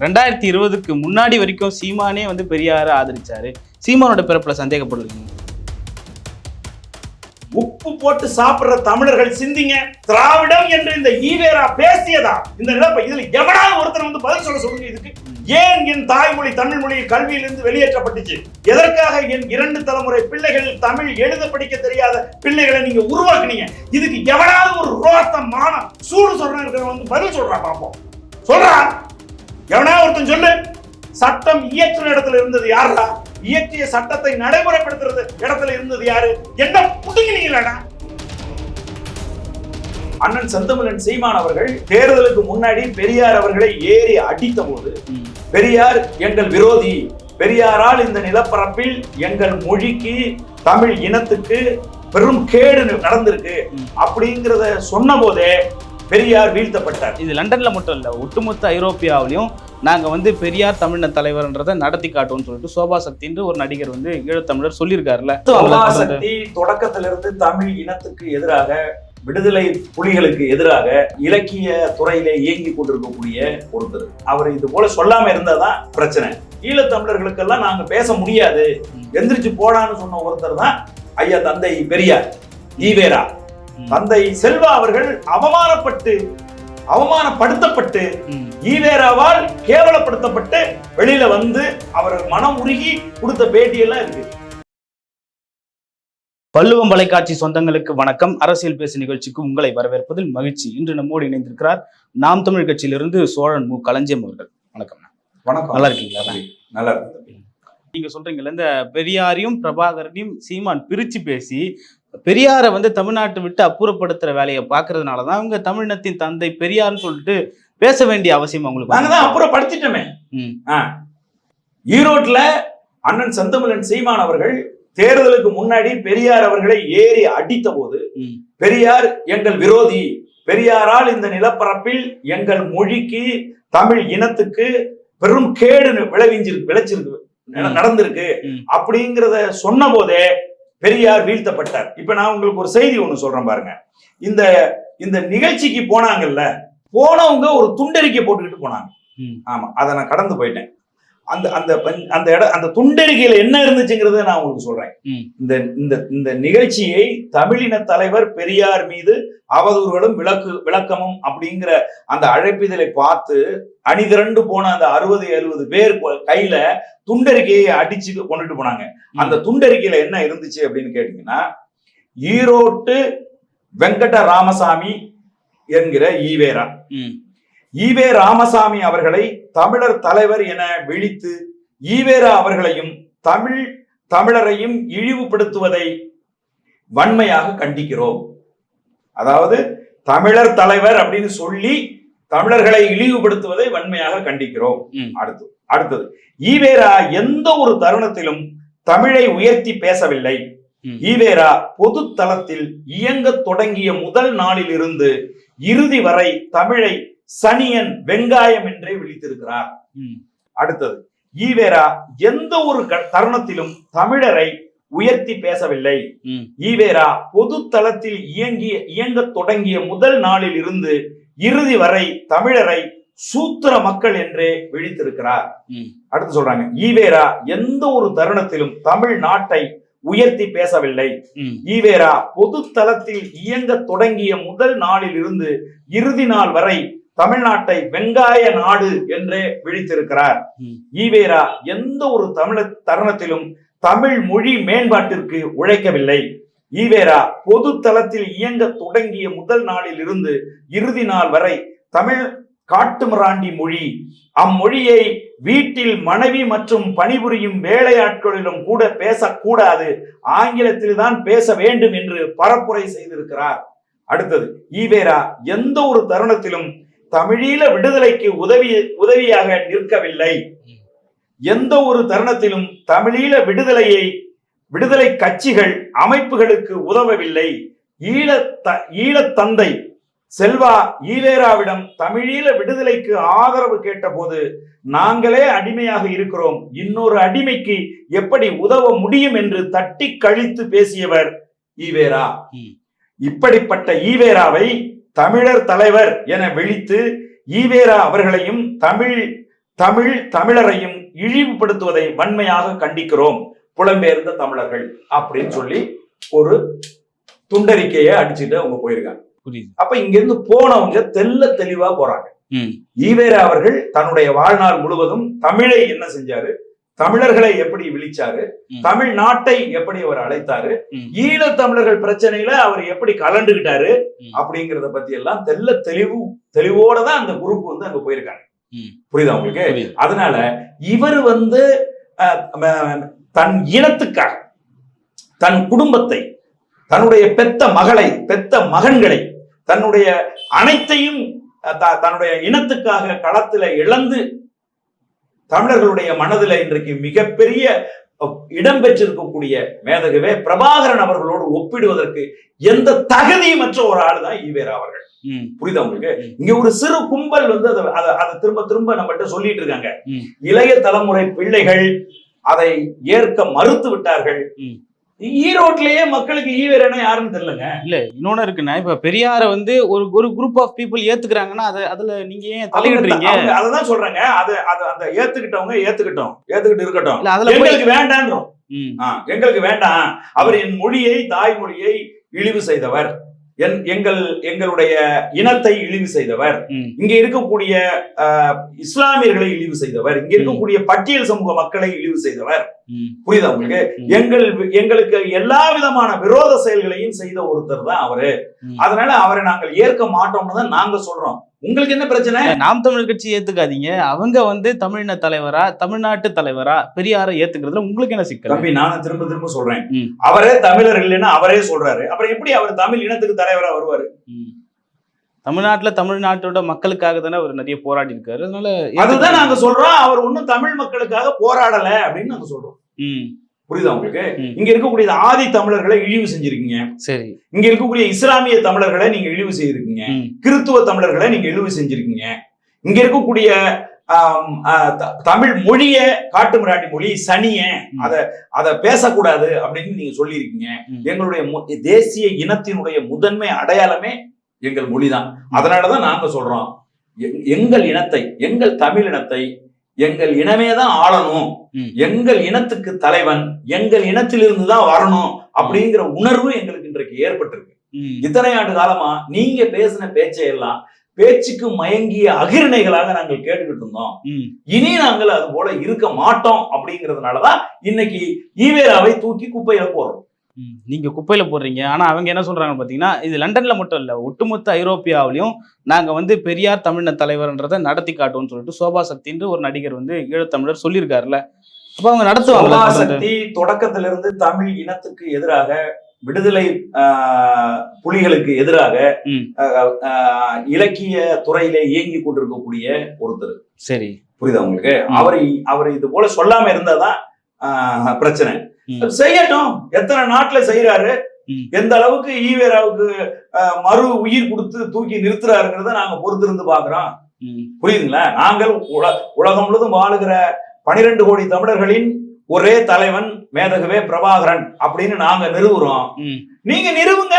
ரெண்டாயிரத்தி இருபதுக்கு முன்னாடி வரைக்கும் சீமானே வந்து பெரியாரை ஆதரிச்சாரு. சீமானோட பிறப்புல சந்தேகப்படுறீங்க உப்பு போட்டு சாப்பிடுற தமிழர்கள் சிந்திங்க. திராவிடம் என்று இந்த ஈவேரா பேசியதா? இந்த நிலப்ப இதுல எவனாவது ஒருத்தர் வந்து பதில் சொல்ல சொல்லுங்க இதுக்கு. ஏன் என் தாய்மொழி தமிழ் மொழி கல்வியிலிருந்து வெளியேற்றப்பட்டுச்சு? எதற்காக என் இரண்டு தலைமுறை பிள்ளைகள் தமிழ் எழுத படிக்க தெரியாத பிள்ளைகளை நீங்க உருவாக்குனீங்க? இதுக்கு எவனாவது ஒரு ரோத்த மானம் சூடு சொல்றேன் இருக்கிறவன் வந்து பதில் சொல்றா பாப்போம். சொல்றா? எவனா ஒருத்தன் சொல்லு சட்டம் இயற்றுற இடத்துல இருந்தது யாருடா? இயற்றிய சட்டத்தை நடைமுறைப்படுத்துறது இடத்துல இருந்தது யாரு? என்ன புடுங்கினீங்களா அண்ணன் செந்தமிழன் சீமான் அவர்கள் தேர்தலுக்கு முன்னாடி பெரியார் அவர்களை ஏறி அடித்த போது பெரியார் எங்கள் விரோதி. பெரியாரால் இந்த நிலப்பரப்பில் எங்கள் மொழிக்கு தமிழ் இனத்துக்கு பெரும் கேடு நடந்திருக்கு. அப்படிங்கிறத சொன்ன போதே பெரியார் வீழ்த்தப்பட்டார். இது லண்டன்ல மட்டும் இல்ல ஒட்டுமொத்த ஐரோப்பியாவிலையும் நாங்க வந்து பெரியார் தமிழின தலைவர்ன்றதை நடத்தி காட்டுவோம்னு சொல்லிட்டு சோபா சக்தின்ற ஒரு நடிகர் வந்து ஈழத்தமிழர் சொல்லியிருக்காருல்ல. சக்தி தொடக்கத்திலிருந்து தமிழ் இனத்துக்கு எதிராக விடுதலை புலிகளுக்கு எதிராக இலக்கிய துறையிலே இயங்கி கொண்டிருக்கக்கூடிய ஒருத்தர். அவர் இது போல சொல்லாம இருந்தாதான் பிரச்சனை. ஈழத்தமிழர்களுக்கெல்லாம் நாங்க பேச முடியாது. எந்திரிச்சு போடான்னு சொன்ன ஒருத்தர் தான் ஐயா தந்தை பெரியார். ஈவேரா. தந்தை செல்வா அவர்கள் அவமானப்பட்டு அவமானப்படுத்தப்பட்டு. ஈவேராவால் கேவலப்படுத்தப்பட்டு வெளியில வந்து அவர் மனம் உருகி கொடுத்த பேட்டியெல்லாம் இருக்கு. வள்ளுவம் வலைக்காட்சி சொந்தங்களுக்கு வணக்கம். அரசியல் பேசு நிகழ்ச்சிக்கு உங்களை வரவேற்பதில் மகிழ்ச்சி. இன்று நம்மோடு இணைந்திருக்கிறார் நாம் தமிழ் கட்சியிலிருந்து சோழன் மு. களஞ்சியம் அவர்கள். வணக்கம். வணக்கம். நல்லா இருக்கீங்களா? நல்லா இருக்கு நீங்க சொல்றீங்கல்ல இந்த பெரியாரையும் பிரபாகரனையும் சீமான் பிரிச்சு பேசி பெரியாரை வந்து தமிழ்நாட்டை விட்டு அப்புறப்படுத்துற வேலையை பார்க்கறதுனால தான் அவங்க தமிழினத்தின் தந்தை பெரியார்னு சொல்லிட்டு பேச வேண்டிய அவசியம் அவங்களுக்கு நாங்க தான் அப்புறம் படிச்சிட்டோமே ம். ஆ. ஈரோட்ல அண்ணன் செந்தமிழன் சீமான் அவர்கள் தேர்தலுக்கு முன்னாடி பெரியார் அவர்களை ஏறி அடித்த போது. பெரியார் எங்கள் விரோதி பெரியாரால் இந்த நிலப்பரப்பில் எங்கள் மொழிக்கு தமிழ் இனத்துக்கு பெரும் கேடு விளைவிஞ்சிருக்கு விளைச்சிருக்கு. நடந்திருக்கு. அப்படிங்கிறத சொன்ன போதே பெரியார் வீழ்த்தப்பட்டார். இப்ப நான் உங்களுக்கு ஒரு செய்தி ஒண்ணு சொல்றேன் பாருங்க. இந்த இந்த நிகழ்ச்சிக்கு போனாங்கல்ல போனவங்க ஒரு துண்டறிக்கை போட்டுக்கிட்டு போனாங்க. ஆமா அதை நான் கடந்து போயிட்டேன். அந்த அந்த அந்த இட அந்த துண்டறிக்கையில என்ன இருந்துச்சுங்கிறத நான் உங்களுக்கு சொல்றேன். இந்த இந்த இந்த நிகழ்ச்சியை தமிழின தலைவர் பெரியார் மீது அவதூறுகளும் விளக்கு விளக்கமும் அப்படிங்கிற அந்த அழைப்பிதழை பார்த்து அணிதிரண்டு போன அந்த அறுபது எழுபது பேர் கையில துண்டறிக்கையை அடிச்சு கொண்டுட்டு போனாங்க அந்த துண்டறிக்கையில என்ன இருந்துச்சு அப்படின்னு கேட்டீங்கன்னா ஈரோட்டு வெங்கட ராமசாமி என்கிற ஈவேரா. ஈவே ராமசாமி அவர்களை தமிழர் தலைவர் என விழித்து ஈவேரா அவர்களையும் தமிழ் தமிழரையும் இழிவுபடுத்துவதை வன்மையாக கண்டிக்கிறோம் அதாவது தமிழர் தலைவர் அப்படின்னு சொல்லி தமிழர்களை இழிவுபடுத்துவதை வன்மையாக கண்டிக்கிறோம். அடுத்து அடுத்தது ஈவேரா எந்த ஒரு தருணத்திலும் தமிழை உயர்த்தி பேசவில்லை. ஈவேரா பொது தளத்தில் இயங்கத் தொடங்கிய முதல் நாளில் இருந்து இறுதி வரை தமிழை சனியன் வெங்காயம் என்றே விழித்திருக்கிறார். அடுத்தது ஈவேரா எந்த ஒரு தருணத்திலும் தமிழரை உயர்த்தி பேசவில்லை. ஈவேரா பொது தளத்தில் இயங்கிய இயங்கத் தொடங்கிய முதல் நாளில் இருந்து இறுதி வரை தமிழரை சூத்திர மக்கள் என்றே விழித்திருக்கிறார். அடுத்து சொல்றாங்க ஈவேரா எந்த ஒரு தருணத்திலும் தமிழ் நாட்டை உயர்த்தி பேசவில்லை. ஈவேரா பொது தளத்தில் இயங்கத் தொடங்கிய முதல் நாளில் இருந்து இறுதி நாள் வரை தமிழ்நாட்டை வெங்காய நாடு என்றே விழித்திருக்கிறார். ஈவேரா எந்த ஒரு தமிழ தருணத்திலும் தமிழ் மொழி மேம்பாட்டிற்கு உழைக்கவில்லை. ஈவேரா பொது தளத்தில் இயங்கத் தொடங்கிய முதல் நாளில் இருந்து இறுதி நாள் வரை தமிழ் காட்டுமிராண்டி மொழி. அம்மொழியை வீட்டில் மனைவி மற்றும் பணிபுரியும் வேலையாட்களிலும் கூட பேசக்கூடாது. ஆங்கிலத்தில் தான் பேச வேண்டும் என்று பரப்புரை செய்திருக்கிறார். அடுத்தது ஈவேரா எந்த ஒரு தருணத்திலும் தமிழீழ விடுதலைக்கு உதவி உதவியாக நிற்கவில்லை. எந்த ஒரு தருணத்திலும் தமிழீழ விடுதலையை விடுதலை கட்சிகள் அமைப்புகளுக்கு உதவவில்லை. ஈழ ஈழத்தந்தை செல்வா ஈவேராவிடம் தமிழீழ விடுதலைக்கு ஆதரவு கேட்டபோது நாங்களே அடிமையாக இருக்கிறோம். இன்னொரு அடிமைக்கு எப்படி உதவ முடியும் என்று தட்டி கழித்து பேசியவர் ஈவேரா. இப்படிப்பட்ட ஈவேராவை தமிழர் தலைவர் என விழித்து ஈவேரா அவர்களையும் தமிழ் தமிழ் தமிழரையும் இழிவுபடுத்துவதை வன்மையாக கண்டிக்கிறோம். புலம்பெயர்ந்த தமிழர்கள் அப்படின்னு சொல்லி ஒரு துண்டறிக்கையை அடிச்சுட்டு அவங்க போயிருக்காங்க. அப்ப இங்க இருந்து போனவங்க தெல்ல தெளிவா போறாங்க. ஈவேரா அவர்கள் தன்னுடைய வாழ்நாள் முழுவதும் தமிழை என்ன செஞ்சாரு? தமிழர்களை எப்படி விழிச்சாரு. தமிழ்நாட்டை எப்படி அவர் அழைத்தாரு ம். ஈழத் தமிழர்கள் பிரச்சனையில அவர் எப்படி கலந்துகிட்டாரு ம். அப்படிங்கறத பத்தி எல்லாம் தெல்ல தெளிவு தெளிவோட தான் அந்த குரூப் வந்து அங்க போயிருக்காங்க. புரியுதா உங்களுக்கு அதனால இவர் வந்து தன் இனத்துக்காக தன் குடும்பத்தை தன்னுடைய பெத்த மகளை பெத்த மகன்களை தன்னுடைய அனைத்தையும் தன்னுடைய இனத்துக்காக களத்துல இழந்து தமிழர்களுடைய மனதில் இன்றைக்கு மிகப்பெரிய இடம் பெற்றிருக்கக்கூடிய மேதகவே பிரபாகரன் அவர்களோடு ஒப்பிடுவதற்கு எந்த தகுதியுமற்ற ஒரு ஆள் தான் ஈவேரா அவர்கள் புரியுதா உங்களுக்கு. இங்க ஒரு சிறு கும்பல் வந்து அதை அதை அதை திரும்ப திரும்ப நம்மகிட்ட சொல்லிட்டு இருக்காங்க. இளைய தலைமுறை பிள்ளைகள் அதை ஏற்க மறுத்து விட்டார்கள். ஈரோட்லயே மக்களுக்கு ஈவேரனா யாருன்னு தெரியலங்க. இல்ல இன்னொன்னு இருக்குண்ணா இப்ப பெரியார வந்து ஒரு ஒரு குரூப் ஆஃப் பீப்புள் ஏத்துக்கிறாங்கன்னா அது அதுல நீங்க ஏன் தலையிடுறீங்க அததான் சொல்றாங்க. அது அது அந்த ஏத்துக்கிட்டவங்க ஏத்துக்கிட்டோம் ஏத்துக்கிட்டு இருக்கட்டும். இல்ல அதுல எங்களுக்கு வேண்டான்றோம். எங்களுக்கு வேண்டாம். அவர் என் மொழியை தாய்மொழியை இழிவு செய்தவர். எங்கள் எங்களுடைய இனத்தை இழிவு செய்தவர். இங்க இருக்கக்கூடிய இஸ்லாமியர்களை இழிவு செய்தவர். இங்க இருக்கக்கூடிய பட்டியல் சமூக மக்களை இழிவு செய்தவர். புரியுதா உங்களுக்கு. எங்கள் எங்களுக்கு எல்லா விதமான விரோத செயல்களையும் செய்த ஒருத்தர் தான் அவரு. அதனால அவரை நாங்கள் ஏற்க மாட்டோம்னு தான் நாங்க சொல்றோம். உங்களுக்கு என்ன பிரச்சனை? நாம் தமிழர் கட்சி ஏத்துக்காதீங்க. அவங்க வந்து தமிழின தலைவரா தமிழ்நாட்டு தலைவரா பெரியாரை ஏத்துக்கிறதுல உங்களுக்கு என்ன சிக்கல்? தம்பி நானும் திரும்ப திரும்ப சொல்றேன். அவரே தமிழர் இல்லைன்னு அவரே சொல்றாரு. அப்புறம் எப்படி அவர் தமிழ் இனத்துக்கு தலைவரா வருவாரு. தமிழ்நாட்டுல தமிழ்நாட்டோட மக்களுக்காக தானே அவர் நிறைய போராடி இருக்காரு. அதனால அதுதான் நாங்க சொல்றோம். அவர் ஒண்ணும் தமிழ் மக்களுக்காக போராடல அப்படின்னு நாங்க சொல்றோம். ம். புரியுதா உங்களுக்கு. இங்க இருக்கக்கூடிய ஆதி தமிழர்களை இழிவு செஞ்சிருக்கீங்க. சரி. இங்க இருக்கக்கூடிய இஸ்லாமிய தமிழர்களை நீங்க இழிவு செய்திருக்கீங்க. கிறித்துவ தமிழர்களை நீங்க இழிவு செஞ்சிருக்கீங்க. இங்க இருக்கக்கூடிய தமிழ் மொழிய காட்டுமிராண்டி மொழி சனிய. அத அத பேசக்கூடாது அப்படின்னு நீங்க சொல்லியிருக்கீங்க. எங்களுடைய தேசிய இனத்தினுடைய முதன்மை அடையாளமே எங்கள் மொழிதான். அதனாலதான் நாங்க சொல்றோம். எங்- எங்கள் இனத்தை எங்கள் தமிழ் இனத்தை எங்கள் இனமே தான் ஆளணும். எங்கள் இனத்துக்கு தலைவன் எங்கள் இனத்திலிருந்து தான் வரணும் அப்படிங்கிற உணர்வு எங்களுக்கு இன்றைக்கு ஏற்பட்டிருக்கு. இத்தனை ஆண்டு காலமா நீங்க பேசின பேச்சை எல்லாம் பேச்சுக்கு மயங்கிய அகிரணைகளாக நாங்கள் கேட்டுக்கிட்டு இருந்தோம். இனி நாங்கள் அது போல இருக்க மாட்டோம் அப்படிங்கறதுனாலதான் இன்னைக்கு ஈவேராவை தூக்கி குப்பையில போறோம் ம். நீங்க குப்பையில போடுறீங்க ஆனா அவங்க என்ன சொல்றாங்க பாத்தீங்கன்னா இது லண்டன்ல மட்டும் இல்ல ஒட்டுமொத்த ஐரோப்பியாவிலையும் நாங்க வந்து பெரியார் தமிழின தலைவர்ன்றதை நடத்தி காட்டுவோம்னு சொல்லிட்டு சோபா சக்தின்ற ஒரு நடிகர் வந்து ஈழத்தமிழர் சொல்லியிருக்காருல்ல அப்ப அவங்க நடத்துவாங்க சக்தி தொடக்கத்திலிருந்து தமிழ் இனத்துக்கு எதிராக விடுதலை ஆஹ், புலிகளுக்கு எதிராக இலக்கிய துறையிலே இயங்கி கொண்டிருக்கக்கூடிய ஒருத்தர் சரி புரியுதா உங்களுக்கு. அவர் அவர் இது போல சொல்லாம இருந்தாதான் பிரச்சனை. செய்யட்டும். எத்தனை நாட்டுல செய்யறாரு. எந்த அளவுக்கு ஈவேராவுக்கு மறு உயிர் கொடுத்து தூக்கி நிறுத்துறாருங்கிறத நாங்க பொறுத்திருந்து பாக்குறோம். புரியுதுங்களா? நாங்கள் உல- உலகம் முழுதும் வாழுகிற பனிரெண்டு கோடி தமிழர்களின் ஒரே தலைவன் மேதகவே பிரபாகரன் அப்படின்னு நாங்க நிறுவுறோம். நீங்க நிறுவுங்க.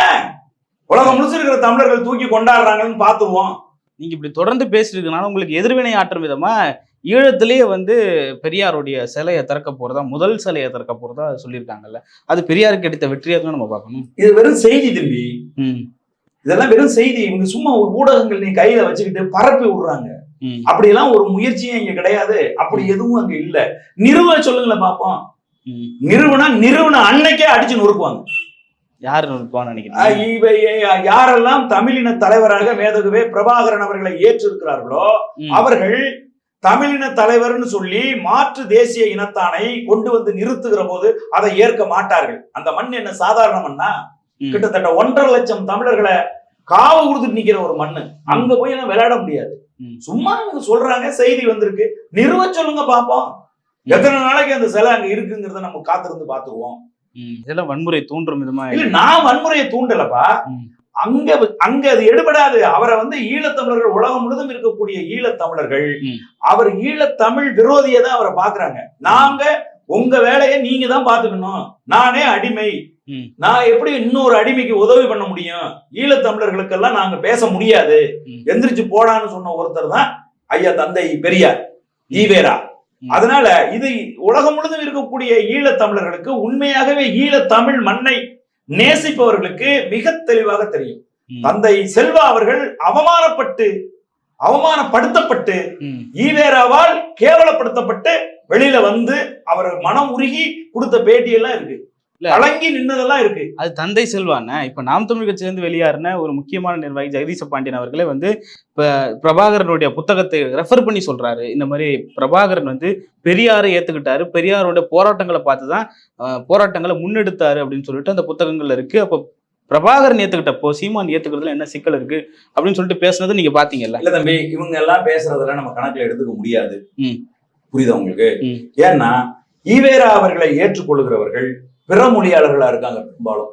உலகம் முழுசு இருக்கிற தமிழர்கள் தூக்கி கொண்டாடுறாங்கன்னு பாத்துருவோம். நீங்க இப்படி தொடர்ந்து பேசிட்டு இருக்கனால உங்களுக்கு எதிர்வினை ஆற்றும் விதமா ஈழத்திலேயே வந்து பெரியாருடைய சிலையை திறக்க போறதா முதல் சிலையை திறக்க போறதா சொல்லியிருக்காங்கல்ல. அது பெரியாருக்கு எடுத்த வெற்றியாக தான் நம்ம பார்க்கணும். இது வெறும் செய்தி தம்பி. ம். இதெல்லாம் வெறும் செய்தி. இவங்க சும்மா ஊடகங்கள் நீ கையில வச்சுக்கிட்டு பரப்பி விடுறாங்க. அப்படியெல்லாம் ஒரு முயற்சியும் இங்க கிடையாது. அப்படி எதுவும் அங்க இல்ல. நிறுவ சொல்லுங்களேன் பாப்போம். ம். நிறுவனா நிறுவன அன்னைக்கே அடிச்சு நொறுக்குவாங்க. யாரு இவை யாரெல்லாம் தமிழின தலைவராக மேதகுவே பிரபாகரன் அவர்களை ஏற்றிருக்கிறார்களோ. அவர்கள் தமிழின தலைவர்னு சொல்லி மாற்று தேசிய இனத்தானை கொண்டு வந்து நிறுத்துகிற போது அதை ஏற்க மாட்டார்கள். அந்த மண் என்ன சாதாரண மண்ணா. கிட்டத்தட்ட ஒன்றரை லட்சம் தமிழர்களை காவு கொடுத்துட்டு நிக்கிற ஒரு மண்ணு. அங்க போய் எல்லாம் விளையாட முடியாது. சும்மா சொல்றாங்க செய்தி வந்திருக்கு. நிறுவ சொல்லுங்க பாப்போம். எத்தனை நாளைக்கு அந்த சிலை அங்க இருக்குங்கிறத நம்ம காத்திருந்து பாத்துருவோம். இதெல்லாம் வன்முறை தூண்டும் விதமா இல்ல நான் வன்முறையை தூண்டலப்பா. அங்க அங்க அது எடுபடாது அவரை வந்து ஈழத்தமிழர்கள் உலகம் முழுதும் இருக்கக்கூடிய ஈழத்தமிழர்கள். அவர் ஈழத்தமிழ் விரோதியை தான் அவரை பாக்குறாங்க நாங்க உங்க வேலையை நீங்க தான் பாத்துக்கணும் நானே அடிமை. நான் எப்படி இன்னொரு அடிமைக்கு உதவி பண்ண முடியும் ஈழத்தமிழர்களுக்கெல்லாம் நாங்க பேச முடியாது. எந்திரிச்சு போடான்னு சொன்ன ஒருத்தர் தான் ஐயா தந்தை பெரியார் ஈவேரா. அதனால இது உலகம் முழுதும் இருக்கக்கூடிய ஈழத் தமிழர்களுக்கு உண்மையாகவே ஈழத் தமிழ் மண்ணை நேசிப்பவர்களுக்கு மிக தெளிவாக தெரியும். தந்தை செல்வா அவர்கள் அவமானப்பட்டு அவமானப்படுத்தப்பட்டு. ஈவேராவால் கேவலப்படுத்தப்பட்டு வெளியில வந்து அவர் மனம் உருகி கொடுத்த பேட்டியெல்லாம் இருக்கு கலங்கி நின்னதெல்லாம் இருக்கு. அது தந்தை செல்வான இப்ப நாம் தமிழ் கட்சியிலிருந்து வெளியாறின ஒரு முக்கியமான நிர்வாகி ஜெகதீச பாண்டியன் அவர்களே வந்து இப்ப பிரபாகரனுடைய புத்தகத்தை ரெஃபர் பண்ணி சொல்றாரு. இந்த மாதிரி பிரபாகரன் வந்து பெரியாரை ஏத்துக்கிட்டாரு. பெரியாரோட போராட்டங்களை பார்த்து தான் அஹ், போராட்டங்களை முன்னெடுத்தாரு அப்படின்னு சொல்லிட்டு அந்த புத்தகங்கள்ல இருக்கு. அப்போ பிரபாகரன் ஏத்துக்கிட்டப்போ சீமான் ஏத்துக்கிறதுல என்ன சிக்கல் இருக்கு அப்படின்னு சொல்லிட்டு பேசுனது நீங்க பாத்தீங்கல்ல. இல்ல தம்பி இவங்க எல்லாம் பேசுறதெல்லாம் நம்ம கணக்குல எடுத்துக்க முடியாது. புரியுதா உங்களுக்கு. ஏன்னா ஈவேரா அவர்களை ஏற்றுக்கொள்கிறவர்கள் பிற மொழியாளர்களா இருக்காங்க பெரும்பாலும்.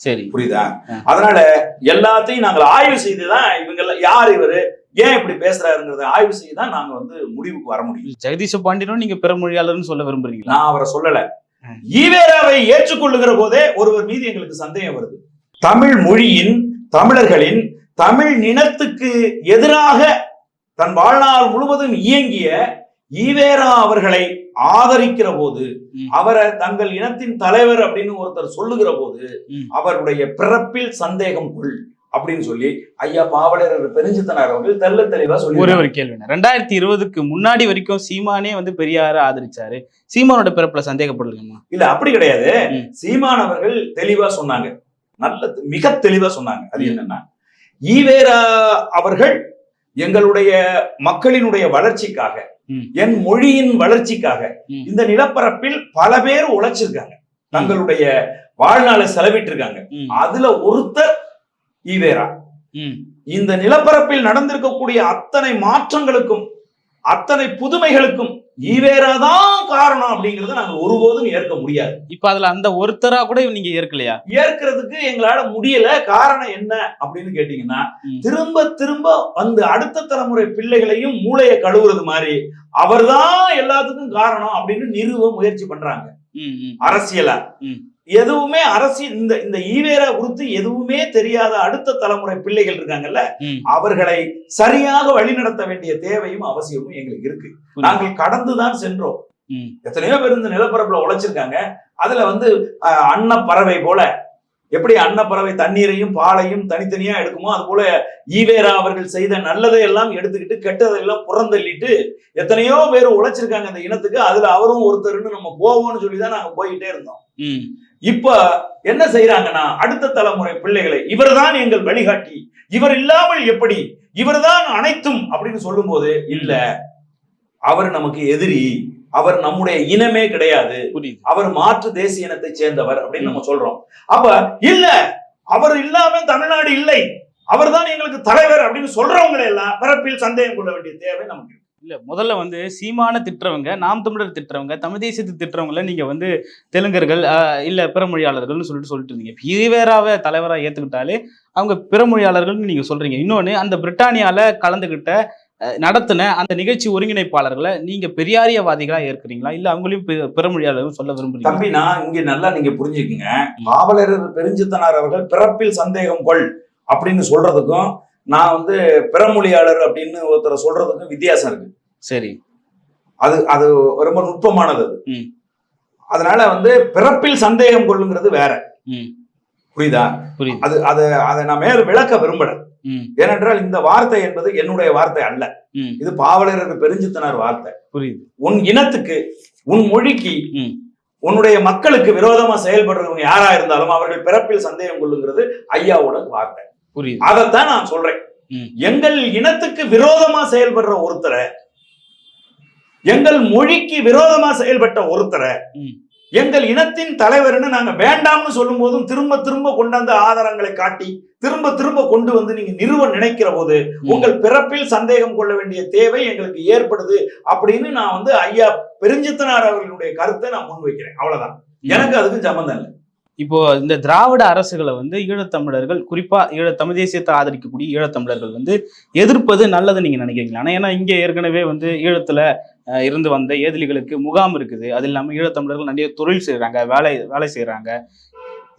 சரி. புரியுதா. அதனால எல்லாத்தையும் நாங்கள் ஆய்வு செய்துதான் இவங்க யார் இவரு? ஏன் இப்படி பேசுறாருங்கிறத ஆய்வு செய்து தான் நாங்க வந்து முடிவுக்கு வர முடியும். ஜெகதீச பாண்டியனும் நீங்க பிற மொழியாளர்னு சொல்ல விரும்புறீங்களா? நான் அவரை சொல்லல. ஈவேராவை ஏற்றுக்கொள்ளுகிற போதே ஒருவர் மீது எங்களுக்கு சந்தேகம் வருது. தமிழ் மொழியின் தமிழர்களின் தமிழ் நிலத்துக்கு எதிராக தன் வாழ்நாள் முழுவதும் இயங்கிய ஈவேரா அவர்களை ஆதரிக்கிற போது. அவரை தங்கள் இனத்தின் தலைவர் அப்படின்னு ஒருத்தர் சொல்லுகிற போது. அவருடைய பிறப்பில் சந்தேகம் கொள் அப்படின்னு சொல்லி ஐயா பாவலர் பெருஞ்சித்தனார் அவர்கள் தெள்ள தெளிவா ஒரே சொல்லி ஒரு கேள்வி ரெண்டாயிரத்தி இருபதுக்கு முன்னாடி வரைக்கும் சீமானே வந்து பெரியார ஆதரிச்சாரு சீமானோட பிறப்புல சந்தேகப்படலைங்கம்மா இல்ல அப்படி கிடையாது. சீமான் அவர்கள் தெளிவா சொன்னாங்க நல்ல மிக தெளிவா சொன்னாங்க அது. என்னன்னா ஈவேரா அவர்கள் எங்களுடைய மக்களினுடைய வளர்ச்சிக்காக. என் மொழியின் வளர்ச்சிக்காக. இந்த நிலப்பரப்பில் பல பேர் உழைச்சிருக்காங்க. தங்களுடைய வாழ்நாளை செலவிட்டிருக்காங்க. ம், அதுல ஒருத்தர் ஈவேரா. இந்த நிலப்பரப்பில் நடந்திருக்கக்கூடிய அத்தனை மாற்றங்களுக்கும் அத்தனை புதுமைகளுக்கும் ஈவேரா தான் காரணம் அப்படிங்கறத நாங்க ஒருபோதும் ஏற்க முடியாது. இப்ப அதுல அந்த ஒருத்தரா கூட நீங்க ஏற்கலையா? ஏற்கிறதுக்கு எங்களால முடியல. காரணம் என்ன அப்படின்னு கேட்டீங்கன்னா. திரும்ப திரும்ப வந்து அடுத்த தலைமுறை பிள்ளைகளையும் மூளையை கழுவுறது மாதிரி அவர்தான் எல்லாத்துக்கும் காரணம் அப்படின்னு நிறுவ முயற்சி பண்றாங்க. அரசியலா. எதுவுமே அரசியல் இந்த இந்த ஈவேரா குறித்து எதுவுமே தெரியாத அடுத்த தலைமுறை பிள்ளைகள் இருக்காங்கல்ல. அவர்களை சரியாக வழிநடத்த வேண்டிய தேவையும் அவசியமும் எங்களுக்கு இருக்கு. நாங்கள் கடந்துதான் சென்றோம். எத்தனையோ பேர் இந்த நிலப்பரப்புல உழைச்சிருக்காங்க அதுல வந்து அஹ், அன்னப்பறவை போல எப்படி அன்னப்பறவை தண்ணீரையும் பாலையும் தனித்தனியா எடுக்குமோ அது போல ஈவேரா அவர்கள் செய்த நல்லதை எல்லாம் எடுத்துக்கிட்டு கெட்டதெல்லாம் புறந்தள்ளிட்டு எத்தனையோ பேர் உழைச்சிருக்காங்க அந்த இனத்துக்கு அதுல அவரும் ஒருத்தர்னு நம்ம போவோம்னு சொல்லி தான் நாங்க போயிட்டே இருந்தோம் இப்ப என்ன செய்யறாங்கன்னா அடுத்த தலைமுறை பிள்ளைகளை இவர்தான் எங்கள் வழிகாட்டி. இவர் இல்லாமல் எப்படி? இவர்தான் அனைத்தும் அப்படின்னு சொல்லும்போது இல்ல. அவர் நமக்கு எதிரி. அவர் நம்முடைய இனமே கிடையாது. அவர் மாற்று தேசிய இனத்தை சேர்ந்தவர் அப்படின்னு நம்ம சொல்றோம். அப்ப இல்ல. அவர் இல்லாம தமிழ்நாடு இல்லை. அவர்தான் எங்களுக்கு தலைவர் அப்படின்னு சொல்றவங்களை எல்லாம் பிறப்பில் சந்தேகம் கொள்ள வேண்டிய தேவை நமக்கு. இல்ல முதல்ல வந்து சீமான திட்டுறவங்க நாம் தமிழர் திட்டுறவங்க தமிழ் தேசியத்தை திட்டுறவங்கள நீங்க வந்து தெலுங்கர்கள் ஆஹ், இல்ல பிற மொழியாளர்கள்னு சொல்லிட்டு சொல்லிட்டு இருந்தீங்க. இப்ப ஈவேராவை தலைவரா ஏத்துக்கிட்டாலே அவங்க பிற மொழியாளர்கள்னு நீங்க சொல்றீங்க. இன்னொன்னு அந்த பிரிட்டானியால கலந்துகிட்ட நடத்தின அந்த நிகழ்ச்சி ஒருங்கிணைப்பாளர்களை நீங்க பெரியாரியவாதிகளா ஏற்கிறீங்களா? இல்ல அவங்களையும் பி- பிற மொழியாளர்கள் சொல்ல விரும்புறீங்க தம்பி நான் இங்க நல்லா நீங்க புரிஞ்சுக்கோங்க. மாவலர் பெருஞ்சித்தனார் அவர்கள் பிறப்பில் சந்தேகம் கொள் அப்படின்னு சொல்றதுக்கும் நான் வந்து பிறமொழியாளர் அப்படின்னு ஒருத்தரை சொல்றதுக்கும் வித்தியாசம் இருக்கு. சரி. அது அது ரொம்ப நுட்பமானது அது. அதனால வந்து பிறப்பில் சந்தேகம் கொள்ளுங்கிறது வேற. புரியுதா? அது அது அதை நான் மேல விளக்க விரும்பல ஏனென்றால் இந்த வார்த்தை என்பது என்னுடைய வார்த்தை அல்ல. இது பாவலர் பெருஞ்சித்தனார் வார்த்தை. புரியுது. உன் இனத்துக்கு உன் மொழிக்கு. உன்னுடைய மக்களுக்கு விரோதமா செயல்படுறவங்க யாரா இருந்தாலும் அவர்கள் பிறப்பில் சந்தேகம் கொள்ளுங்கிறது ஐயாவோட வார்த்தை. புரியுது அதைத்தான் நான் சொல்றேன். எங்கள் இனத்துக்கு விரோதமா செயல்படுற ஒருத்தரை எங்கள் மொழிக்கு விரோதமா செயல்பட்ட ஒருத்தரை. எங்கள் இனத்தின் தலைவர்னு நாங்க வேண்டாம்னு சொல்லும் போதும் திரும்ப திரும்ப கொண்டாந்த ஆதாரங்களை காட்டி திரும்ப திரும்ப கொண்டு வந்து நீங்க நிறுவ நினைக்கிற போது. உங்கள் பிறப்பில் சந்தேகம் கொள்ள வேண்டிய தேவை எங்களுக்கு ஏற்படுது அப்படின்னு நான் வந்து ஐயா பெருஞ்சித்தனார் அவர்களுடைய கருத்தை நான் முன்வைக்கிறேன் அவ்வளவுதான் எனக்கு அதுக்கும் சம்மந்தம் இல்லை இப்போ இந்த திராவிட அரசுகளை வந்து ஈழத்தமிழர்கள் குறிப்பா ஈழ தமிழ் தேசியத்தை ஆதரிக்கக்கூடிய ஈழத்தமிழர்கள் வந்து எதிர்ப்பது நல்லது நீங்க நினைக்கிறீங்களா? ஆனா ஏன்னா இங்க ஏற்கனவே வந்து ஈழத்துல அஹ், இருந்து வந்த ஏதிலிகளுக்கு முகாம் இருக்குது. அது இல்லாம ஈழத்தமிழர்கள் நிறைய தொழில் செய்றாங்க வேலை வேலை செய்றாங்க.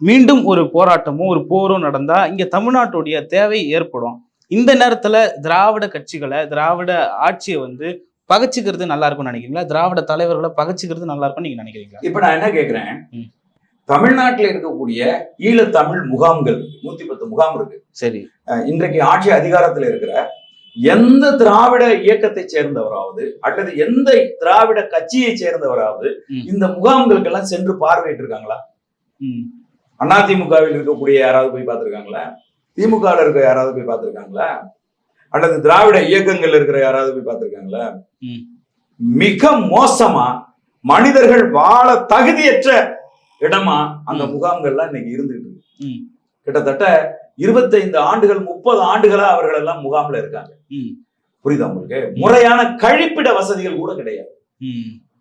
மீண்டும் ஒரு போராட்டமோ ஒரு போரோ நடந்தா இங்க தமிழ்நாட்டுடைய தேவை ஏற்படும். இந்த நேரத்துல திராவிட கட்சிகளை திராவிட ஆட்சியை வந்து பகைச்சிக்கிறது நல்லா இருக்கும்னு நினைக்கிறீங்களா? திராவிட தலைவர்களை பகைச்சிக்கிறது நல்லா இருக்கும்னு நீங்க நினைக்கிறீங்களா? இப்ப நான் என்ன கேக்குறேன். தமிழ்நாட்டுல இருக்கக்கூடிய ஈழத்தமிழ் முகாம்கள் நூத்தி பத்து முகாம் இருக்கு. சரி. இன்றைக்கு ஆட்சி அதிகாரத்தில் இருக்கிற எந்த திராவிட இயக்கத்தை சேர்ந்தவராவது அல்லது எந்த திராவிட கட்சியை சேர்ந்தவராவது. இந்த முகாம்களுக்கெல்லாம் சென்று பார்வையிட்டு இருக்காங்களா அதிமுகவில் இருக்கக்கூடிய யாராவது போய் பார்த்திருக்காங்களா? திமுகவில் இருக்க யாராவது போய் பார்த்திருக்காங்களா? அல்லது திராவிட இயக்கங்கள் இருக்கிற யாராவது போய் பார்த்திருக்காங்களா. மிக மோசமா மனிதர்கள் வாழ தகுதியற்ற இடமா அந்த. முகாம்கள்லாம் இன்னைக்கு இருந்துட்டு இருக்கு. கிட்டத்தட்ட இருபத்தைந்து ஆண்டுகள் முப்பது ஆண்டுகளா அவர்கள் எல்லாம் முகாம்ல இருக்காங்க. புரியுதா உங்களுக்கு? முறையான கழிப்பிட வசதிகள் கூட கிடையாது.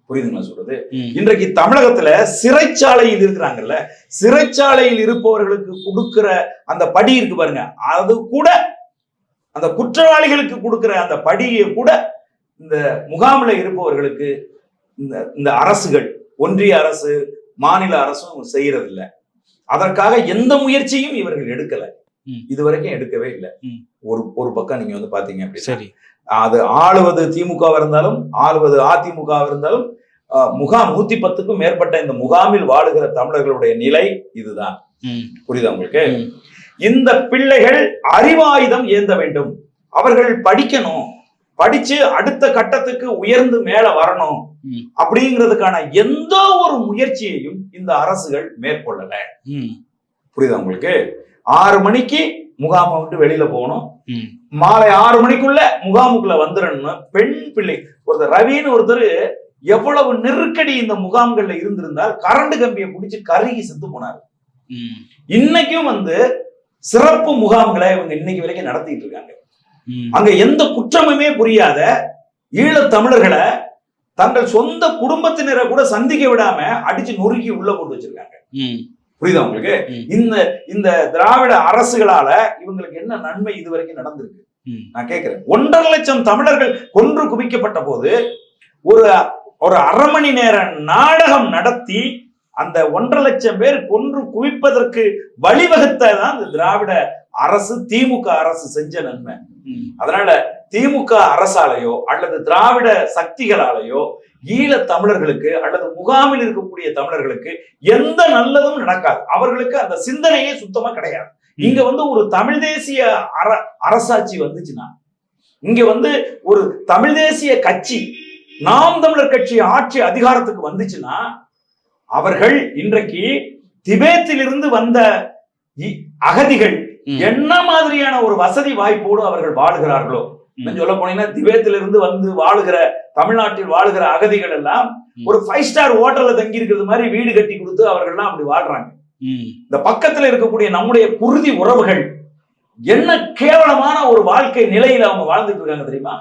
புரியுதுங்களா சொல்றது? இன்றைக்கு தமிழகத்துல சிறைச்சாலையில் இருக்கிறாங்கல்ல சிறைச்சாலையில் இருப்பவர்களுக்கு கொடுக்கிற அந்த படி இருக்கு பாருங்க. அது கூட அந்த குற்றவாளிகளுக்கு கொடுக்கிற அந்த படியை கூட இந்த முகாமில் இருப்பவர்களுக்கு இந்த இந்த அரசுகள் ஒன்றிய அரசு மாநில அரசும் செய்யறது இல்ல அதற்காக எந்த முயற்சியும் இவர்கள் எடுக்கல. ம். இதுவரைக்கும் எடுக்கவே இல்லை. ஒரு ஒரு பக்கம் நீங்க வந்து பாத்தீங்க அப்படின்னா சரி. அது ஆளுவது திமுகவா இருந்தாலும் ஆளுவது அதிமுக இருந்தாலும் முகாம் நூத்தி பத்துக்கும் மேற்பட்ட இந்த முகாமில் வாழுகிற தமிழர்களுடைய நிலை இதுதான். புரியுதா உங்களுக்கு. இந்த பிள்ளைகள் அறிவாயுதம் ஏந்த வேண்டும். அவர்கள் படிக்கணும். படிச்சு அடுத்த கட்டத்துக்கு உயர்ந்து மேல வரணும். அப்படிங்கிறதுக்கான எந்த ஒரு முயற்சியையும் இந்த அரசுகள் மேற்கொள்ளல. புரியுதா உங்களுக்கு? ஆறு மணிக்கு முகாமை விட்டு வெளியில போகணும். மாலை ஆறு மணிக்குள்ள முகாமுக்குள்ள வந்துடணும் பெண் பிள்ளை ஒருத்தர் ரவின்னு ஒருத்தர் எவ்வளவு நெருக்கடி இந்த முகாம்கள்ல இருந்திருந்தால் கரண்ட் கம்பியை பிடிச்சு கருகி செத்து போனார். இன்னைக்கும் வந்து சிறப்பு முகாம்களை இவங்க இன்னைக்கு வரைக்கும் நடத்திட்டு இருக்காங்க. அங்க எந்த குற்றமுமே புரியாத ஈழத் தமிழர்களை தங்கள் சொந்த குடும்பத்தினரை கூட சந்திக்க விடாம அடிச்சு நொறுக்கி உள்ள போட்டு வச்சிருக்காங்க. புரியுதா உங்களுக்கு. இந்த இந்த திராவிட அரசுகளால இவங்களுக்கு என்ன நன்மை இது வரைக்கும் நடந்திருக்கு? நான் கேட்கிறேன் ஒன்றரை லட்சம் தமிழர்கள் கொன்று குவிக்கப்பட்ட போது ஒரு ஒரு அரை மணி நேர நாடகம் நடத்தி அந்த ஒன்றரை லட்சம் பேர் கொன்று குவிப்பதற்கு வழிவகுத்ததான் இந்த திராவிட அரசு திமுக அரசு செஞ்ச நன்மை. அதனால திமுக அரசாலேயோ அல்லது திராவிட சக்திகளாலேயோ ஈழ தமிழர்களுக்கு அல்லது முகாமில் இருக்கக்கூடிய தமிழர்களுக்கு எந்த நல்லதும் நடக்காது. அவர்களுக்கு அந்த சிந்தனையே சுத்தமா கிடையாது. இங்க வந்து ஒரு தமிழ் தேசிய அர அரசாட்சி வந்துச்சுன்னா இங்க வந்து ஒரு தமிழ் தேசிய கட்சி நாம் தமிழர் கட்சி ஆட்சி அதிகாரத்துக்கு வந்துச்சுன்னா அவர்கள் இன்றைக்கு திபேத்திலிருந்து வந்த அகதிகள். என்ன மாதிரியான ஒரு வசதி வாய்ப்போடு அவர்கள் வாழுகிறார்களோ? சொல்ல போனீங்கன்னா திபேத்திலிருந்து வந்து வாழுகிற தமிழ்நாட்டில் வாழுகிற அகதிகள் எல்லாம். ஒரு ஃபைவ் ஸ்டார் ஹோட்டல்ல தங்கி இருக்கிறது மாதிரி வீடு கட்டி கொடுத்து அவர்கள்லாம் அப்படி வாழ்றாங்க. இந்த பக்கத்துல இருக்கக்கூடிய நம்முடைய குருதி உறவுகள் என்ன கேவலமான ஒரு வாழ்க்கை நிலையில அவங்க வாழ்ந்துட்டு இருக்காங்க தெரியுமா.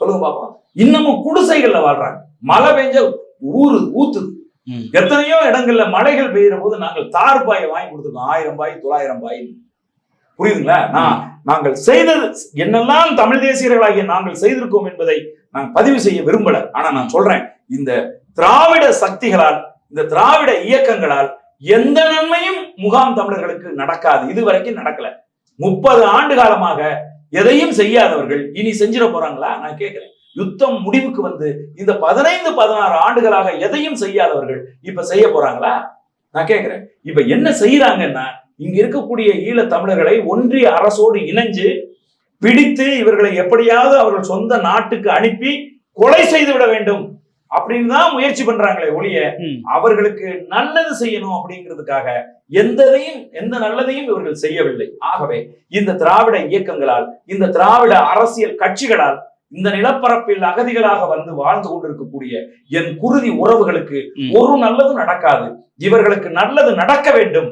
சொல்லுங்க பாப்போம். இன்னமும் குடிசைகள்ல வாழ்றாங்க. மழை பெஞ்ச ஊரு ஊத்துது எத்தனையோ இடங்கள்ல மழைகள் பெய்யுற போது நாங்கள் தார் பாயை வாங்கி கொடுத்துருக்கோம். ஆயிரம் பாய் தொள்ளாயிரம் பாய் புரியுதுங்களா? நான் நாங்கள் செய்தது என்னெல்லாம் தமிழ் தேசியர்களாகிய நாங்கள் செய்திருக்கோம் என்பதை நான் பதிவு செய்ய விரும்பல. ஆனா நான் சொல்றேன் இந்த திராவிட சக்திகளால் இந்த திராவிட இயக்கங்களால் எந்த நன்மையும் முகாம் தமிழர்களுக்கு நடக்காது. இதுவரைக்கும் நடக்கல. முப்பது ஆண்டு காலமாக எதையும் செய்யாதவர்கள் இனி செஞ்சிட போறாங்களா? நான் கேட்கிறேன். யுத்தம் முடிவுக்கு வந்து இந்த பதினைந்து பதினாறு ஆண்டுகளாக எதையும் செய்யாதவர்கள் இப்ப செய்ய போறாங்களா? நான் கேட்கிறேன். இப்ப என்ன செய்யறாங்கன்னா இங்க இருக்கக்கூடிய ஈழ தமிழர்களை ஒன்றிய அரசோடு இணைஞ்சு பிடித்து இவர்களை எப்படியாவது அவர்கள் சொந்த நாட்டுக்கு அனுப்பி கொலை செய்து விட வேண்டும் அப்படின்னு தான் முயற்சி பண்றாங்களே ஒழிய அவர்களுக்கு நல்லது செய்யணும் அப்படிங்கிறதுக்காக எந்ததையும் எந்த நல்லதையும் இவர்கள் செய்யவில்லை ஆகவே இந்த திராவிட இயக்கங்களால் இந்த திராவிட அரசியல் கட்சிகளால் இந்த நிலப்பரப்பில் அகதிகளாக வந்து வாழ்ந்து கொண்டிருக்கக்கூடிய என் குருதி உறவுகளுக்கு. ஒரு நல்லதும் நடக்காது இவர்களுக்கு நல்லது நடக்க வேண்டும்.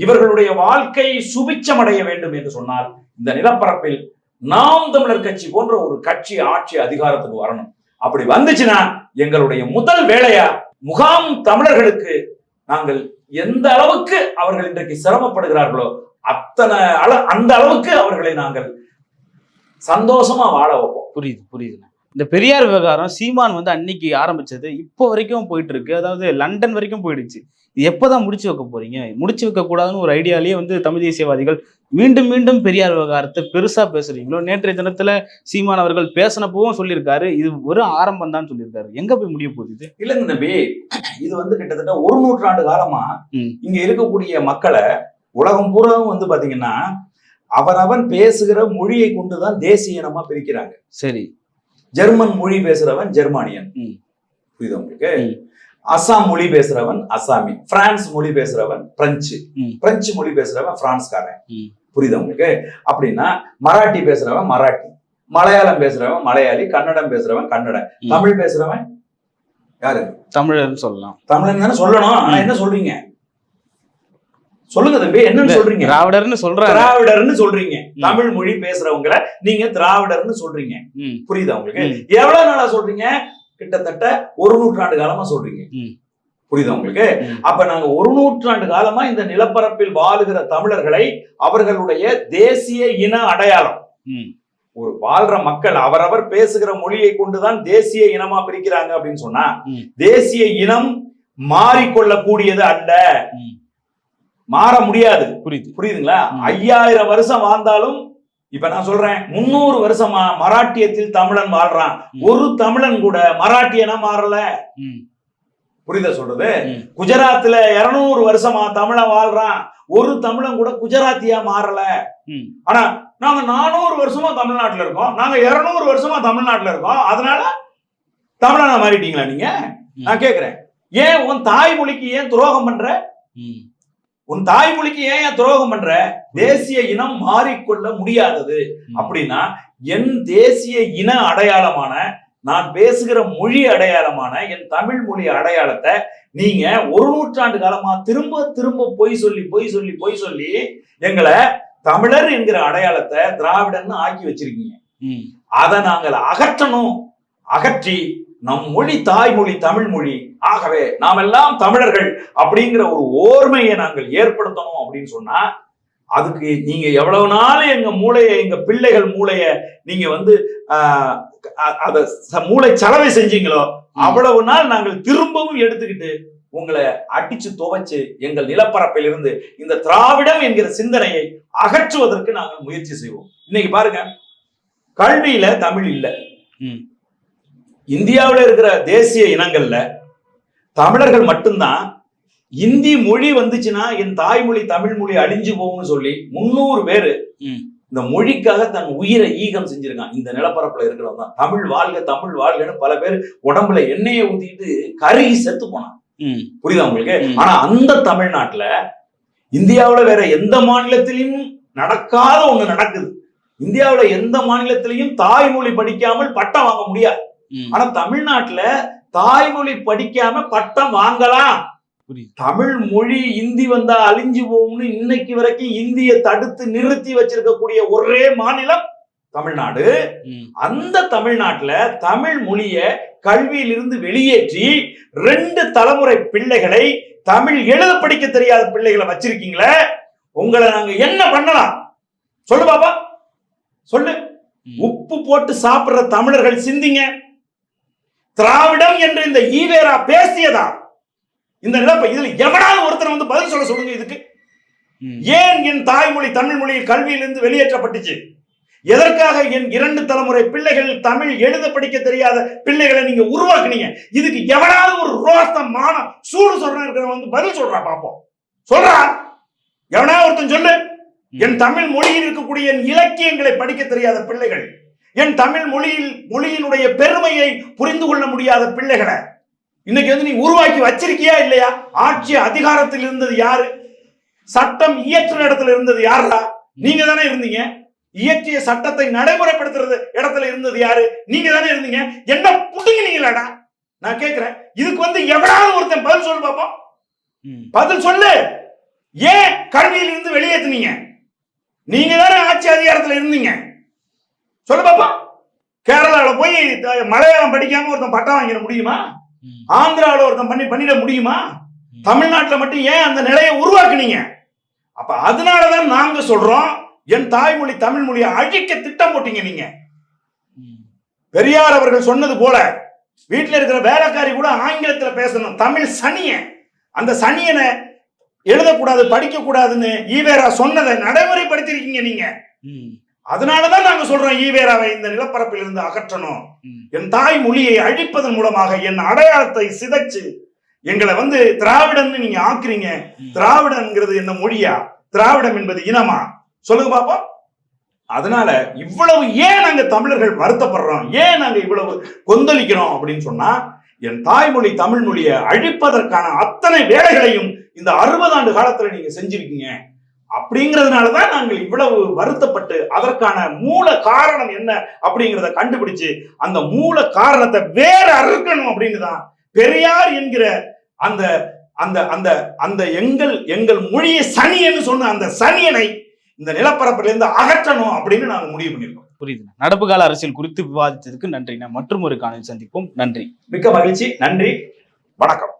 இவர்களுடைய வாழ்க்கை சுபிச்சமடைய வேண்டும் என்று சொன்னால் இந்த நிலப்பரப்பில் நாம் தமிழர் கட்சி போன்ற ஒரு கட்சி ஆட்சி அதிகாரத்துக்கு வரணும். அப்படி வந்துச்சுன்னா எங்களுடைய முதல் வேலையா முகாம் தமிழர்களுக்கு நாங்கள் எந்த அளவுக்கு அவர்கள் இன்றைக்கு சிரமப்படுகிறார்களோ அத்தனை அள அந்த அளவுக்கு அவர்களை நாங்கள் சந்தோஷமா வாழ வைப்போம். புரியுது புரியுதுண்ணே. இந்த பெரியார் விவகாரம் சீமான் வந்து அன்னைக்கு ஆரம்பிச்சது இப்போ வரைக்கும் போயிட்டு இருக்கு அதாவது லண்டன் வரைக்கும் போயிடுச்சு. இது எப்போதான் முடிச்சு வைக்க போறீங்க? முடிச்சு வைக்க கூடாதுன்னு ஒரு ஐடியாலேயே வந்து தமிழ் தேசியவாதிகள் மீண்டும் மீண்டும் பெரியார் விவகாரத்தை பெருசா பேசுறீங்களோ? நேற்றைய தினத்துல சீமான் அவர்கள் பேசினப்பவும் சொல்லியிருக்காரு. இது ஒரு ஆரம்பம் தான் சொல்லியிருக்காரு. எங்க போய் முடிய போகுது இது? இல்லைங்க தம்பி இது வந்து கிட்டத்தட்ட ஒரு நூற்றாண்டு காலமா. இங்க இருக்கக்கூடிய மக்களை உலகம் பூராவும் வந்து பாத்தீங்கன்னா அவரவன் பேசுகிற மொழியை கொண்டுதான் தேசிய இனமா பிரிக்கிறாங்க. சரி. ஜெர்மன் மொழி பேசுறவன் ஜெர்மானியன். புரியுதா உங்களுக்கு ம். அஸ்ஸாம் மொழி பேசுறவன் அஸ்ஸாமி பிரான்ஸ் மொழி பேசுறவன் பிரெஞ்சு. பிரெஞ்சு மொழி பேசுறவன் பிரான்ஸ்காரன். புரியுதா உங்களுக்கு அப்படின்னா மராட்டி பேசுறவன் மராட்டி மலையாளம் பேசுறவன் மலையாளி கன்னடம் பேசுறவன் கன்னடம். தமிழ் பேசுறவன் யாரு தமிழர்னு சொல்லலாம் தமிழன் தானே சொல்லணும் ஆனா. என்ன சொல்றீங்க சொல்லுங்க தம்பி என்னன்னு சொல்றீங்க? திராவிடர்னு சொல்றாரு. திராவிடர்னு சொல்றீங்க. தமிழ் மொழி பேசுறவங்கள நீங்க திராவிடர்னு சொல்றீங்க. புரியுதா உங்களுக்கு. எவ்வளவு நாளா சொல்றீங்க? கிட்டத்தட்ட ஒரு நூற்றாண்டு காலமா சொல்றீங்க. புரியுதா உங்களுக்கு. அப்ப நாங்க ஒரு நூற்றாண்டு காலமா இந்த நிலப்பரப்பில் வாழுகிற தமிழர்களை அவர்களுடைய தேசிய இன அடையாளம். ஒரு வாழ்ற மக்கள் அவரவர் பேசுகிற மொழியை கொண்டுதான் தேசிய இனமா பிரிக்கிறாங்க அப்படின்னு சொன்னா. தேசிய இனம் மாறிக்கொள்ளக்கூடியது அல்ல. மாற முடியாது. புரியுது. புரியுதுங்களா. ஐயாயிரம் வருஷம் வாழ்ந்தாலும் இப்ப நான் சொல்றேன் முன்னூறு வருஷமா மராட்டியத்தில் தமிழன் வாழ்றான். ஒரு தமிழன் கூட மராட்டியனா மாறல? புரியுதா சொல்றது. குஜராத்ல இருநூறு வருஷமா தமிழன் வாழ்றான். ஒரு தமிழன் கூட குஜராத்தியா மாறல. ஆனா நாங்க நானூறு வருஷமா தமிழ்நாட்டுல இருக்கோம். நாங்க இருநூறு வருஷமா தமிழ்நாட்டுல இருக்கோம். அதனால தமிழனா மாறிட்டீங்களா நீங்க. நான் கேக்குறேன். ஏன் உன் தாய்மொழிக்கு ஏன் துரோகம் பண்ற? உன் தாய்மொழிக்கு ஏன் ஏன் துரோகம் பண்ற? தேசிய இனம் மாறிக்கொள்ள முடியாதது. அப்படின்னா என் தேசிய இன அடையாளமான நான் பேசுகிற மொழி அடையாளமான என் தமிழ் மொழி அடையாளத்தை நீங்க ஒரு நூற்றாண்டு காலமா திரும்ப திரும்ப பொய் சொல்லி பொய் சொல்லி பொய் சொல்லி எங்களை தமிழர் என்கிற அடையாளத்தை திராவிடன்னு ஆக்கி வச்சிருக்கீங்க. அதை நாங்கள் அகற்றணும். அகற்றி நம் மொழி தாய்மொழி தமிழ் மொழி ஆகவே நாம் எல்லாம் தமிழர்கள் அப்படிங்கிற ஒரு ஓர்மையை நாங்கள் ஏற்படுத்தணும் அப்படின்னு சொன்னா அதுக்கு நீங்க எவ்வளவு நாள் எங்க மூளையை எங்க பிள்ளைகள் மூளைய நீங்க வந்து அத மூளை சலவை செஞ்சீங்களோ அவ்வளவு நாள் நாங்கள் திரும்பவும் எடுத்துக்கிட்டு உங்களை அடிச்சு துவைச்சு எங்கள் நிலப்பரப்பில் இருந்து இந்த திராவிடம் என்கிற சிந்தனையை அகற்றுவதற்கு நாங்கள் முயற்சி செய்வோம். இன்னைக்கு பாருங்க கல்வியில தமிழ் இல்ல. இந்தியாவுல இருக்கிற தேசிய இனங்கள்ல தமிழர்கள் மட்டும்தான் இந்தி மொழி வந்துச்சுன்னா என் தாய்மொழி தமிழ் மொழி அழிஞ்சு போகும்னு சொல்லி முன்னூறு பேரு. இந்த மொழிக்காக தன் உயிரை ஈகம் செஞ்சிருக்கான் இந்த நிலப்பரப்புல இருக்கிறவங்க தான் தமிழ் வாழ்க தமிழ் வாழ்கன்னு பல பேர் உடம்புல எண்ணெயை ஊத்திட்டு கருகி செத்து போனான் புரியுதா உங்களுக்கு. ஆனா அந்த தமிழ்நாட்டுல இந்தியாவுல வேற எந்த மாநிலத்திலையும் நடக்காத ஒண்ணு நடக்குது இந்தியாவுல எந்த மாநிலத்திலையும் தாய்மொழி படிக்காமல் பட்டம் வாங்க முடியாது. ஆனா தமிழ்நாட்டுல தாய்மொழி படிக்காம பட்டம் வாங்கலாம். தமிழ் மொழி இந்தி வந்தா அழிஞ்சு போகும்னு இன்னைக்கு வரைக்கும் இந்திய தடுத்து நிறுத்தி வச்சிருக்கக்கூடிய ஒரே மாநிலம் தமிழ்நாடு. அந்த தமிழ்நாட்டுல தமிழ் மொழிய கல்வியிலிருந்து வெளியேற்றி ரெண்டு தலைமுறை பிள்ளைகளை தமிழ் எழுத படிக்க தெரியாத பிள்ளைகளை வச்சிருக்கீங்களே உங்களை நாங்க என்ன பண்ணலாம்? சொல்லு பாப்பா. சொல்லு. உப்பு போட்டு சாப்பிடுற தமிழர்கள் சிந்திங்க. திராவிடம் என்று இந்த ஈவேரா பேசியதா? இந்த நிலப்ப இதுல எவனாவது ஒருத்தர் வந்து பதில் சொல்ல சொல்லுங்க இதுக்கு. ஏன் என் தாய்மொழி தமிழ் மொழி கல்வியிலிருந்து வெளியேற்றப்பட்டுச்சு? எதற்காக என் இரண்டு தலைமுறை பிள்ளைகள் தமிழ் எழுத படிக்க தெரியாத பிள்ளைகளை நீங்க உருவாக்குனீங்க? இதுக்கு எவனாவது ஒரு மானம் சூடு சொல்ற இருக்கிறவன் வந்து பதில் சொல்றா பாப்போம். சொல்றா? எவனாவது ஒருத்தன் சொல்லு. என் தமிழ் மொழியில் இருக்கக்கூடிய என் இலக்கியங்களை படிக்க தெரியாத பிள்ளைகள். என் தமிழ் மொழியில் மொழியினுடைய பெருமையை புரிந்து கொள்ள முடியாத பிள்ளைகளை இன்னைக்கு வந்து நீ உருவாக்கி வச்சிருக்கியா இல்லையா? ஆட்சி அதிகாரத்தில் இருந்தது யாரு? சட்டம் இயற்றுற இடத்துல இருந்தது யாரா? நீங்க தானே இருந்தீங்க. இயற்றிய சட்டத்தை நடைமுறைப்படுத்துறது இடத்துல இருந்தது யாரு? நீங்க தானே இருந்தீங்க. என்ன புடுங்கினீங்களாடா? நான் கேக்குறேன். இதுக்கு வந்து எவனாவது ஒருத்தன் பதில் சொல்லு பாப்போம். ம். பதில் சொல்லு. ஏன் கல்வியில் இருந்து வெளியேத்துனீங்க? நீங்க தானே ஆட்சி அதிகாரத்துல இருந்தீங்க. சொல்லு பாப்பா. கேரளால போய் மலையாளம் படிக்காம ஒருத்தன் பட்டம் வாங்கிட முடியுமா. ஆந்திராவில் ஒருத்தன் பண்ணி பண்ணிட முடியுமா? தமிழ்நாட்டுல மட்டும் ஏன் அந்த நிலையை உருவாக்குனீங்க? அப்ப அதனாலதான் நாங்க சொல்றோம் என் தாய்மொழி தமிழ் மொழியை அழிக்க திட்டம் போட்டீங்க நீங்க. பெரியார் அவர்கள் சொன்னது போல வீட்டுல இருக்கிற வேலைக்காரி கூட ஆங்கிலத்துல பேசணும். தமிழ் சனியன் அந்த சனியனை எழுதக்கூடாது படிக்க கூடாதுன்னு ஈவேரா சொன்னதை நடைமுறைப்படுத்திருக்கீங்க நீங்க. அதனாலதான் நாங்க சொல்றோம் ஈவேராவை இந்த நிலப்பரப்பில் இருந்து அகற்றணும். என் தாய் மொழியை அழிப்பதன் மூலமாக என் அடையாளத்தை சிதைச்சு எங்களை வந்து திராவிடன்னு நீங்க ஆக்குறீங்க. திராவிடன்ங்கிறது என்ன மொழியா? திராவிடம் என்பது இனமா? சொல்லுங்க பாப்போம். அதனால இவ்வளவு ஏன் நாங்க தமிழர்கள் வருத்தப்படுறோம்? ஏன் நாங்க இவ்வளவு கொந்தளிக்கிறோம் அப்படின்னு சொன்னா என் தாய்மொழி தமிழ் மொழியை அழிப்பதற்கான அத்தனை வேலைகளையும் இந்த அறுபது ஆண்டு காலத்துல நீங்க செஞ்சிருக்கீங்க. அப்படிங்கிறதுனாலதான் நாங்கள் இவ்வளவு வருத்தப்பட்டு அதற்கான மூல காரணம் என்ன அப்படிங்கிறத கண்டுபிடிச்சு அந்த மூல காரணத்தை வேற அறுக்கணும் அப்படின்னு தான் பெரியார் என்கிற அந்த அந்த அந்த அந்த எங்கள் எங்கள் மொழியை சனியன்னு சொன்ன அந்த சனியனை இந்த நிலப்பரப்பிலிருந்து அகற்றணும் அப்படின்னு நாங்க முடிவு பண்ணிருக்கோம் புரியுது. நடப்பு கால அரசியல் குறித்து விவாதித்ததுக்கு நன்றி நான் மற்றும் ஒரு காணொலி சந்திப்போம். நன்றி. மிக்க மகிழ்ச்சி. நன்றி. வணக்கம்.